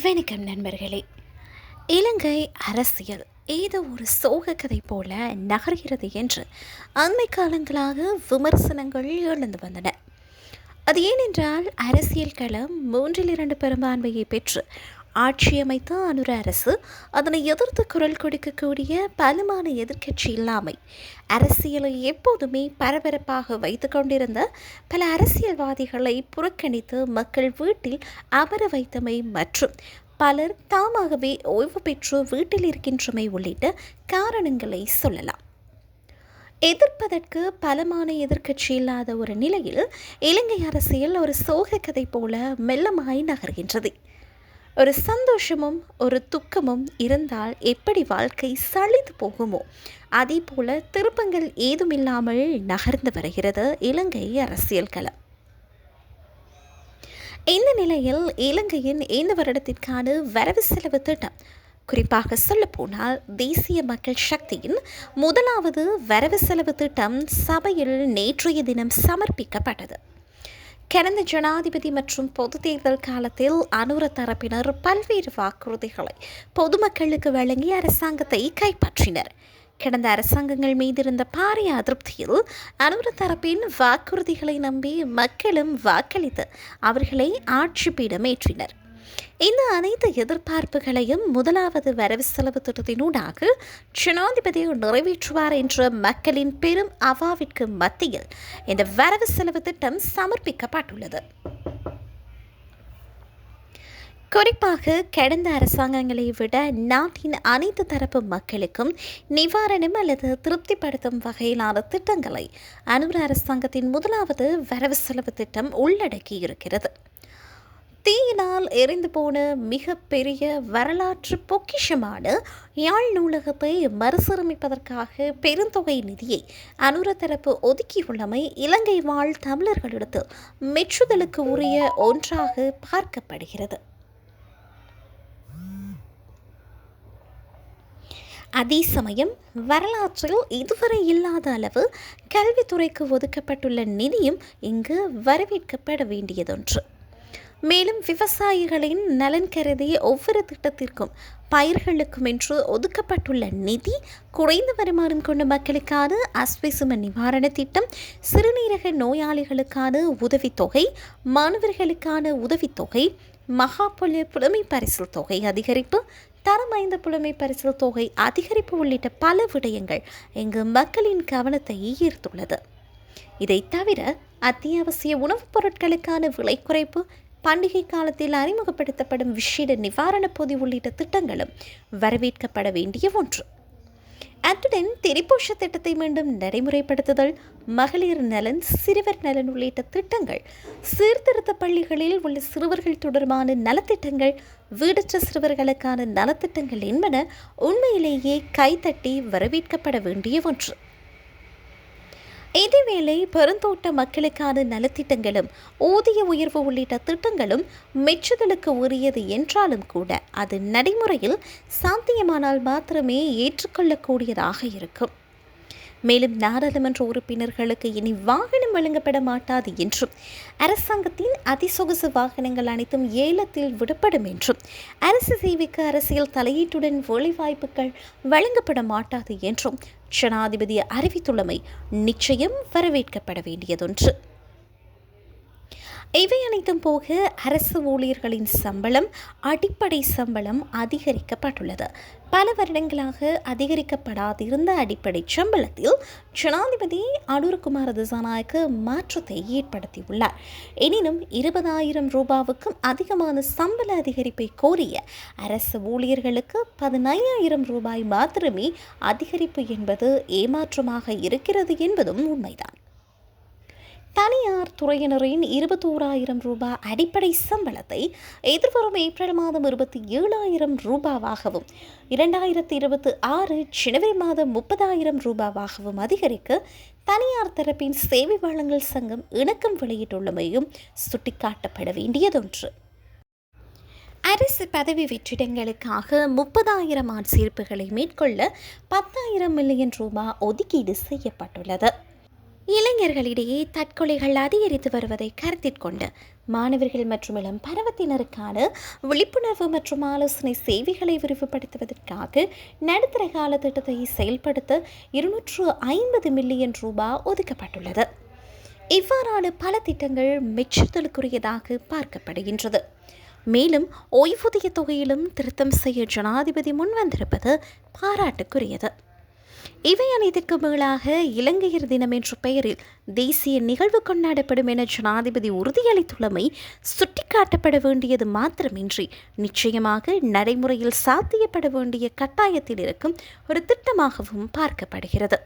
வணக்கம் நண்பர்களே. இலங்கை அரசியல் ஏதோ ஒரு சோக கதை போல நகர்கிறது என்று அண்மை காலங்களாக விமர்சனங்கள் எழுந்து வந்தன. அது ஏனென்றால் அரசியல் களம் மூன்றில் இரண்டு பெரும்பான்மையை பெற்று ஆட்சியமைத்த அனுர அரசு அதனை எதிர்த்து குரல் கொடுக்கக்கூடிய பலமான எதிர்க்கட்சி இல்லாமை. அரசியலை எப்போதுமே பரபரப்பாக வைத்து கொண்டிருந்த பல அரசியல்வாதிகளை புறக்கணித்து மக்கள் வீட்டில் அமர வைத்தமை மற்றும் பலர் தாமாகவே ஓய்வு பெற்று வீட்டில் இருக்கின்றமை உள்ளிட்ட காரணங்களை சொல்லலாம். எதிர்ப்பதற்கு பலமான எதிர்க்கட்சி இல்லாத ஒரு நிலையில் இலங்கை அரசியல் ஒரு சோக கதை போல மெல்லமாய் நகர்கின்றது. ஒரு சந்தோஷமும் ஒரு துக்கமும் இருந்தால் எப்படி வாழ்க்கை சளித்து போகுமோ அதே போல திருப்பங்கள் ஏதுமில்லாமல் நகர்ந்து வருகிறது இலங்கை அரசியல் களம். இந்த நிலையில் இலங்கையின் இந்த வருடத்திற்கான வரவு செலவு திட்டம் குறிப்பாக சொல்லப்போனால் தேசிய மக்கள் சக்தியின் முதலாவது வரவு செலவு திட்டம் சபையில் நேற்றைய தினம் சமர்ப்பிக்கப்பட்டது. கடந்த ஜனாதிபதி மற்றும் பொது தேர்தல் காலத்தில் அனுர தரப்பினர் பல்வேறு வாக்குறுதிகளை பொதுமக்களுக்கு வழங்கி அரசாங்கத்தை கைப்பற்றினர். கடந்த அரசாங்கங்கள் மீது இருந்த பாரிய அதிருப்தியில் அனுர தரப்பின் வாக்குறுதிகளை நம்பி மக்களும் வாக்களித்து அவர்களை ஆட்சி பீடமேற்றினர் இந்த அனைத்து எதிர்பார்ப்புகளையும் முதலாவது வரவு செலவு திட்டத்தினூடாக ஜனாதிபதி நிறைவேற்றுவார் என்ற மக்களின் பெரும் அவாவிற்கு மத்தியில் இந்த வரவு செலவு திட்டம் சமர்ப்பிக்கப்பட்டுள்ளது. குறிப்பாக கடந்த அரசாங்கங்களை விட நாட்டின் அனைத்து தரப்பு மக்களுக்கும் நிவாரணம் அல்லது திருப்திப்படுத்தும் வகையிலான திட்டங்களை அனுர அரசாங்கத்தின் முதலாவது வரவு செலவு திட்டம் உள்ளடக்கி இருக்கிறது தீயினால் எரிந்து போன மிகப்பெரிய வரலாற்று பொக்கிஷமான யாழ் நூலகத்தை மறுசீரமைப்பதற்காக பெருந்தொகை நிதியை அனுர தரப்பு ஒதுக்கியுள்ளமை இலங்கை வாழ் தமிழர்களிடத்து மெச்சுதலுக்கு உரிய ஒன்றாக பார்க்கப்படுகிறது. அதே சமயம் வரலாற்றில் இதுவரை இல்லாத அளவு கல்வித்துறைக்கு ஒதுக்கப்பட்டுள்ள நிதியும் இங்கு வரவேற்கப்பட வேண்டியதொன்று. மேலும் விவசாயிகளின் நலன் கருதி ஒவ்வொரு திட்டத்திற்கும் பயிர்களுக்கும் என்று ஒதுக்கப்பட்டுள்ள நிதி குறைந்த வருமானம் கொண்ட மக்களுக்கான அஸ்விசும நிவாரண திட்டம் சிறுநீரக நோயாளிகளுக்கான உதவித்தொகை மாணவர்களுக்கான உதவித்தொகை மகா புலமை பரிசில் தொகை அதிகரிப்பு தரம் ஐந்து புலமை பரிசில் தொகை அதிகரிப்பு உள்ளிட்ட பல விடயங்கள் இங்கு மக்களின் கவனத்தை ஈர்த்துள்ளது. இதை தவிர அத்தியாவசிய உணவுப் பொருட்களுக்கான விலை குறைப்பு பண்டிகை காலத்தில் அறிமுகப்படுத்தப்படும் விஷேட நிவாரணப் பொதி உள்ளிட்ட திட்டங்களும் வரவேற்கப்பட வேண்டிய ஒன்று. அத்துடன் திரிபோஷ திட்டத்தை மீண்டும் நடைமுறைப்படுத்துதல் மகளிர் நலன் சிறுவர் நலன் உள்ளிட்ட திட்டங்கள் சீர்திருத்த பள்ளிகளில் உள்ள சிறுவர்கள் தொடர்பான நலத்திட்டங்கள் வீடற்ற சிறுவர்களுக்கான நலத்திட்டங்கள் என்பன உண்மையிலேயே கைத்தட்டி வரவேற்கப்பட வேண்டிய ஒன்று. இதேவேளை பெருந்தோட்ட மக்களுக்கான நலத்திட்டங்களும் ஊதிய உயர்வு உள்ளிட்ட திட்டங்களும் மெச்சுதலுக்கு உரியது என்றாலும் கூட அது நடைமுறையில் சாத்தியமானால் மாத்திரமே ஏற்றுக்கொள்ளக்கூடியதாக இருக்கும். மேலும் நாடாளுமன்ற உறுப்பினர்களுக்கு இனி வாகனம் வழங்கப்பட மாட்டாது என்றும் அரசாங்கத்தின் அதிசொகுசு வாகனங்கள் அனைத்தும் ஏலத்தில் விடப்படும் என்றும் அரசு சேவைக்கு அரசியல் தலையீட்டுடன் வேலைவாய்ப்புகள் வழங்கப்பட மாட்டாது என்றும் ஜனாதிபதி அறிவித்துள்ளமை நிச்சயம் வரவேற்கப்பட வேண்டியதொன்று. இவை அனைத்தும் போக அரசு ஊழியர்களின் சம்பளம் அடிப்படை சம்பளம் அதிகரிக்கப்பட்டுள்ளது. பல வருடங்களாக அதிகரிக்கப்படாதிருந்த அடிப்படை சம்பளத்தில் ஜனாதிபதி அனுர்குமார் திசாநாயக்கு மாற்றத்தை ஏற்படுத்தியுள்ளார். எனினும் இருபதாயிரம் ரூபாவுக்கும் அதிகமான சம்பள அதிகரிப்பை கோரிய அரசு ஊழியர்களுக்கு பதினையாயிரம் ரூபாய் மாத்திரமே அதிகரிப்பு என்பது ஏமாற்றமாக இருக்கிறது என்பதும் உண்மைதான். தனியார் துறையினரின் இருபத்தோராயிரம் ரூபாய் அடிப்படை சம்பளத்தை எதிர்வரும் ஏப்ரல் மாதம் இருபத்தி ஏழாயிரம் ரூபாவாகவும் இரண்டாயிரத்தி இருபத்தி ஆறு ஜனவரி மாதம் முப்பதாயிரம் ரூபாவாகவும் அதிகரிக்க தனியார் தரப்பின் சேவை வழங்கல் சங்கம் இணக்கம் வெளியிட்டுள்ளமையும் சுட்டிக்காட்டப்பட வேண்டியதொன்று. அரசு பதவி வெற்றிடங்களுக்காக முப்பதாயிரம் ஆட்சேர்ப்புகளை மேற்கொள்ள பத்தாயிரம் மில்லியன் ரூபாய் ஒதுக்கீடு செய்யப்பட்டுள்ளது. இளைஞர்களிடையே தற்கொலைகள் அதிகரித்து வருவதை கருத்தில் கொண்டு மாணவர்கள் மற்றும் இளம் பருவத்தினருக்கான விழிப்புணர்வு மற்றும் ஆலோசனை சேவைகளை விரிவுபடுத்துவதற்காக நடுத்தர கால திட்டத்தை செயல்படுத்த இருநூற்று ஐம்பது மில்லியன் ரூபாய் ஒதுக்கப்பட்டுள்ளது. இவ்வாறான பல திட்டங்கள் மெச்சுதலுக்குரியதாக பார்க்கப்படுகின்றது. மேலும் ஓய்வூதிய தொகையிலும் திருத்தம் செய்ய ஜனாதிபதி முன்வந்திருப்பது பாராட்டுக்குரியது. இவை அனைத்திற்கு மேலாக இலங்கையர் தினம் என்ற பெயரில் தேசிய நிகழ்வு கொண்டாடப்படும் என ஜனாதிபதி உறுதியளித்துள்ளமை சுட்டிக்காட்டப்பட வேண்டியது மாத்திரமின்றி நிச்சயமாக நடைமுறையில் சாத்தியப்பட வேண்டிய கட்டாயத்தில் இருக்கும் ஒரு திட்டமாகவும் பார்க்கப்படுகிறது.